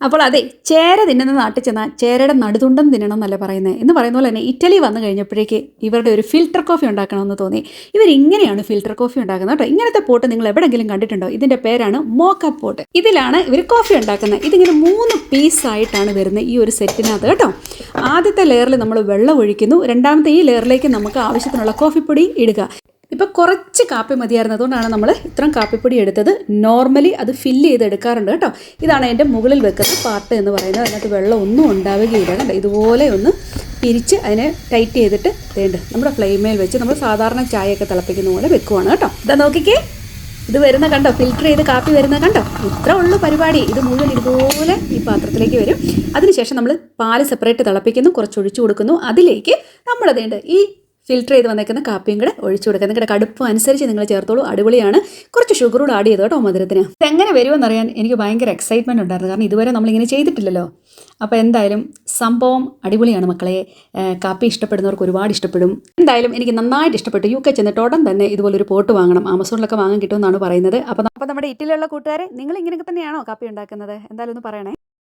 അപ്പോൾ അതെ ചേര തിന്നുന്ന നാട്ടിൽ ചെന്നാൽ ചേരയുടെ നടുതുണ്ടം തിന്നണം എന്നല്ല പറയുന്നത്. എന്ന് പറയുന്ന പോലെ തന്നെ ഇറ്റലി വന്നു കഴിഞ്ഞപ്പോഴേക്ക് ഇവരുടെ ഒരു ഫിൽറ്റർ കോഫി ഉണ്ടാക്കണമെന്ന് തോന്നി. ഇവരിങ്ങനെയാണ് ഫിൽറ്റർ കോഫി ഉണ്ടാക്കുന്നത് കേട്ടോ. ഇങ്ങനത്തെ പോട്ട് നിങ്ങൾ എവിടെങ്കിലും കണ്ടിട്ടുണ്ടോ? ഇതിന്റെ പേരാണ് മോക്ക പോട്ട് ഇതിലാണ് ഇവർ കോഫി ഉണ്ടാക്കുന്നത്. ഇതിങ്ങനെ മൂന്ന് പീസായിട്ടാണ് വരുന്നത് ഈ ഒരു സെറ്റിനകത്ത് കേട്ടോ. ആദ്യത്തെ ലെയറിൽ നമ്മൾ വെള്ളം ഒഴിക്കുന്നു. രണ്ടാമത്തെ ഈ ലെയറിലേക്ക് നമുക്ക് ആവശ്യത്തിനുള്ള കോഫിപ്പൊടി ഇടുക. ഇപ്പോൾ കുറച്ച് കാപ്പി മതിയായിരുന്നു. അതുകൊണ്ടാണ് നമ്മൾ ഇത്രയും കാപ്പിപ്പൊടി എടുത്തത്. നോർമലി അത് ഫില്ല് ചെയ്ത് എടുക്കാറുണ്ട് കേട്ടോ. ഇതാണ് അതിന്റെ മുകളിൽ വെക്കുന്ന പാർട്ട് എന്ന് പറയുന്നത്. അതിനകത്ത് വെള്ളം ഒന്നും ഉണ്ടാവുകയില്ല കണ്ടോ? ഇതുപോലെ ഒന്ന് പിരിച്ച് അതിനെ ടൈറ്റ് ചെയ്തിട്ട് വേണ്ട. നമ്മുടെ ഫ്ലെയിമേൽ വെച്ച് നമ്മൾ സാധാരണ ചായയൊക്കെ തിളപ്പിക്കുന്ന പോലെ വെക്കുവാണ് കേട്ടോ. ഇതാ നോക്കിക്കേ. ഇത് വരുന്ന കണ്ടോ? ഫിൽറ്റർ ചെയ്ത് കാപ്പി വരുന്ന കണ്ടോ? ഇത്ര ഉള്ളു പരിപാടി. ഇത് മുഴുവൻ ഇതുപോലെ ഈ പാത്രത്തിലേക്ക് വരും. അതിനുശേഷം നമ്മൾ പാൽ സെപ്പറേറ്റ് തിളപ്പിക്കുന്നു കുറച്ച് ഒഴിച്ചു കൊടുക്കുന്നു. അതിലേക്ക് നമ്മളതേണ്ട ഈ ഫിൽറ്റർ ചെയ്ത് വന്നേക്കുന്ന കാപ്പിയും കൂടെ ഒഴിച്ചു കൊടുക്കുക നിങ്ങളുടെ കടുപ്പം അനുസരിച്ച് നിങ്ങൾ ചേർത്തോളൂ. അടിപൊളിയാണ്. കുറച്ച് ഷുഗർ കൂടെ ആഡ് ചെയ്തു കേട്ടോ മധുരത്തിന്. ഇതെങ്ങനെ വരുമെന്നറിയാൻ എനിക്ക് ഭയങ്കര എക്സൈറ്റ്മെന്റ് ഉണ്ടായിരുന്നു. കാരണം ഇതുവരെ നമ്മളിങ്ങനെ ചെയ്തിട്ടില്ലല്ലോ. അപ്പോൾ എന്തായാലും സംഭവം അടിപൊളിയാണ് മക്കളെ. കാപ്പി ഇഷ്ടപ്പെടുന്നവർക്ക് ഒരുപാട് ഇഷ്ടപ്പെടും. എന്തായാലും എനിക്ക് നന്നായിട്ട് ഇഷ്ടപ്പെട്ടു. യു കെ ചെന്നിട്ട് ഉടൻ തന്നെ ഇതുപോലൊരു പോട്ട് വാങ്ങണം. ആമസോണിലൊക്കെ വാങ്ങാൻ കിട്ടുമെന്നാണ് പറയുന്നത്. അപ്പോൾ അപ്പോൾ നമ്മുടെ ഇറ്റലിയുള്ള കൂട്ടുകാരെ നിങ്ങൾ ഇങ്ങനെയൊക്കെ തന്നെയാണോ കാപ്പി ഉണ്ടാക്കുന്നത്? എന്തായാലും ഒന്ന് പറയണേ.